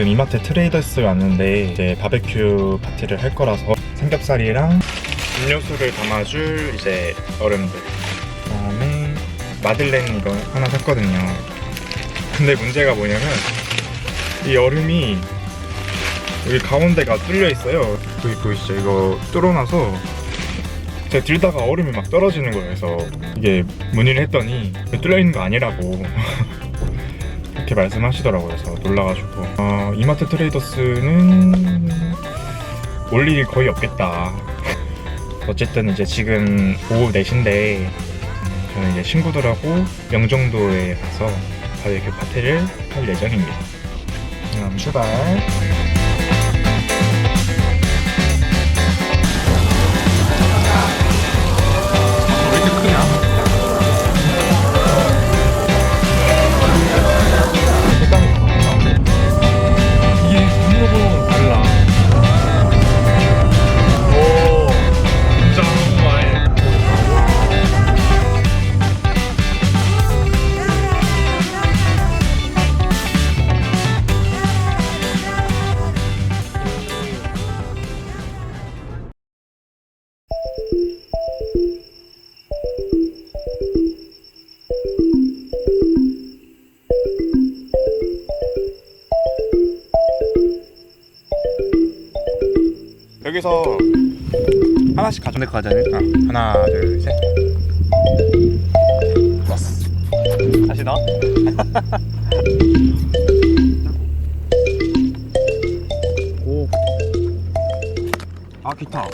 지금 이마트 트레이더스 왔는데 이제 바베큐 파티를 할 거라서 삼겹살이랑 음료수를 담아줄 이제 얼음들 그다음에 마들렌 이거 하나 샀거든요. 근데 문제가 뭐냐면 이 얼음이 여기 가운데가 뚫려 있어요. 여기 보이시죠? 이거 뚫어놔서 제가 들다가 얼음이 막 떨어지는 거예요. 그래서 이게 문의를 했더니 뚫려 있는 거 아니라고 그렇게 말씀하시더라고요. 그래서 놀라가지고 어, 이마트 트레이더스는 올 일이 거의 없겠다. 어쨌든 이제 지금 오후 4시인데 저는 이제 친구들하고 영종도에 가서 바베큐 파티를 할 예정입니다. 그럼 출발. 왜 이렇게 크냐? 여기서 하나씩 가져. 근데 과자는? 아, 하나, 둘, 셋. 왔어. 다시 나? 오. 아, 기타.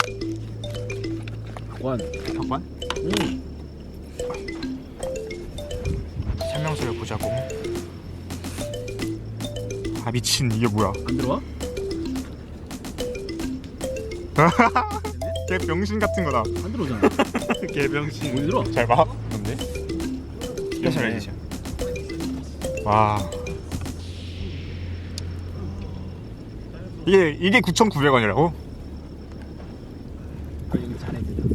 원. 잠깐. 음. 설명서를 보자고. 아 미친 이게 뭐야? 안 들어와? 걔 병신 같은 거다. 안 들어오잖아. 개병신. 못 들어? 잘 봐. 뭔데? 스페셜 에디션. 와. 이게 이게 9,900원이라고? 이거 잘해 그냥.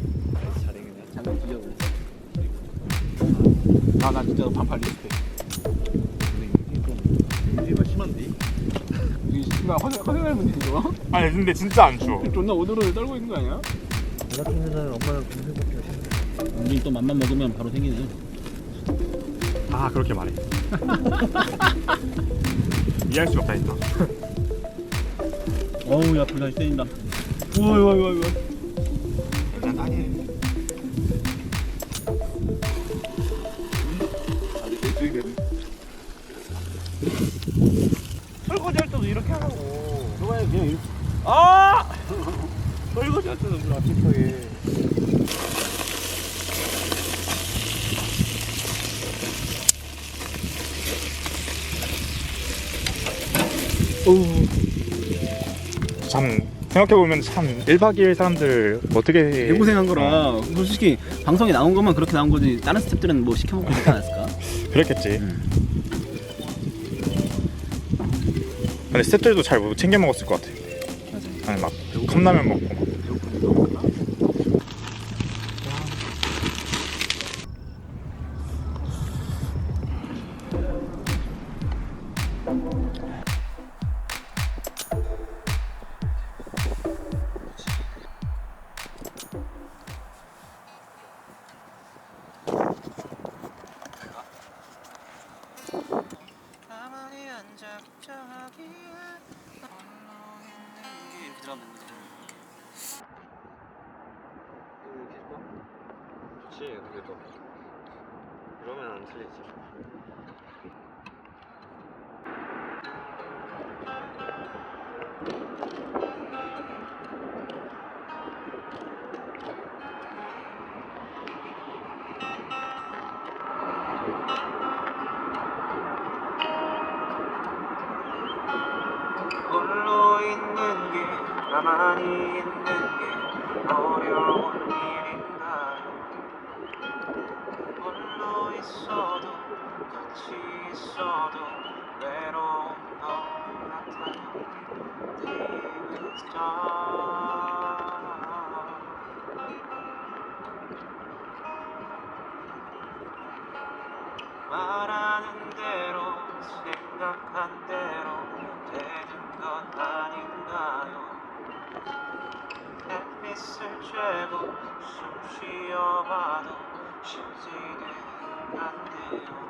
잘해 그냥. 장난 뒤져버렸어. 아나 진짜 반팔 리스펙. 이 씨발 화장 화장할 문제 이거? 아니 근데 진짜 안 추워. 존나 오도로를 떨고 있는 거 아니야? 나 같은 여자는 엄마랑 동생밖에 없어. 우리 또 맘만 먹으면 바로 생기네. 아 그렇게 말해. 이해할 수가 없다 했다. 어우 야 불다시 때린다. 우와 우와 우와 우와. 일단 딱해. 설거지 할 때도 이렇게 하라고. 저거 그냥 이렇게. 아! 설거지 할 때도 물 아프게. 참 생각해보면 참 1박 2일 사람들 어떻게 개고생한 거라 솔직히 방송에 나온 것만 그렇게 나온 거지 다른 스탭들은 뭐 시켜먹고 그러지 않았을까? 그랬겠지 음. 근데 스태프들도 잘 못 챙겨 먹었을 것 같아. 아니 막 컵라면 먹고 막. 이렇게 들어가면 되는 거죠 좋지, 그래도. 그러면 안 틀리지. 말하는 대로 생각한 대로 되는 것 아닌가요 햇빛을 쬐고 숨 쉬어봐도 쉽지는 않네요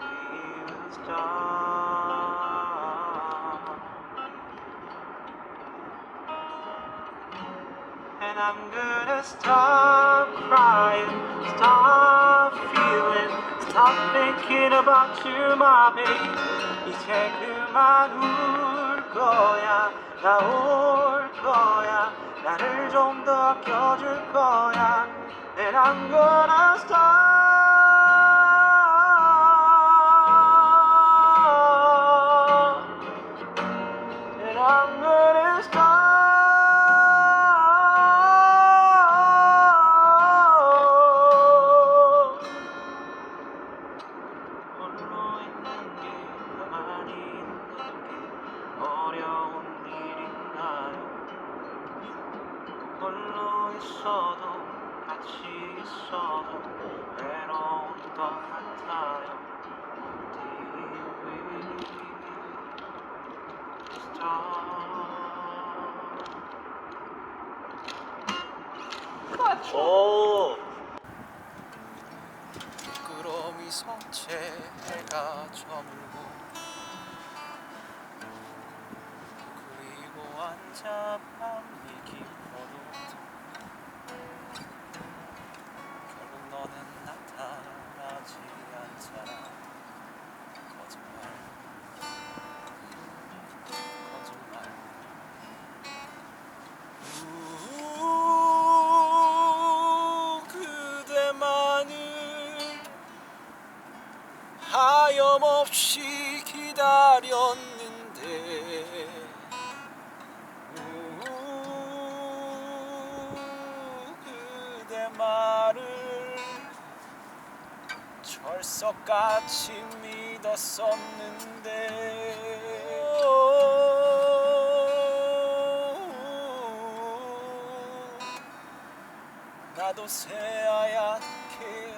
Dear star And I'm gonna stop crying, stop feeling, stop thinking about you, my baby. 이제 그만 울 거야, 나 올 거야, 나를 좀더 아껴줄 거야. I'm gonna stop. 오. 부끄러움이 성체 해가 저물고 그리고 앉아 밤이 깊 하염없이 기다렸는데. 우 그대 말을 철석같이 믿었었는데. 나도 새하얗게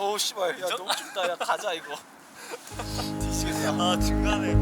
어우 씨발. 야 너무 춥다. 야 가자 이거. 뒤지겠다 아 중간에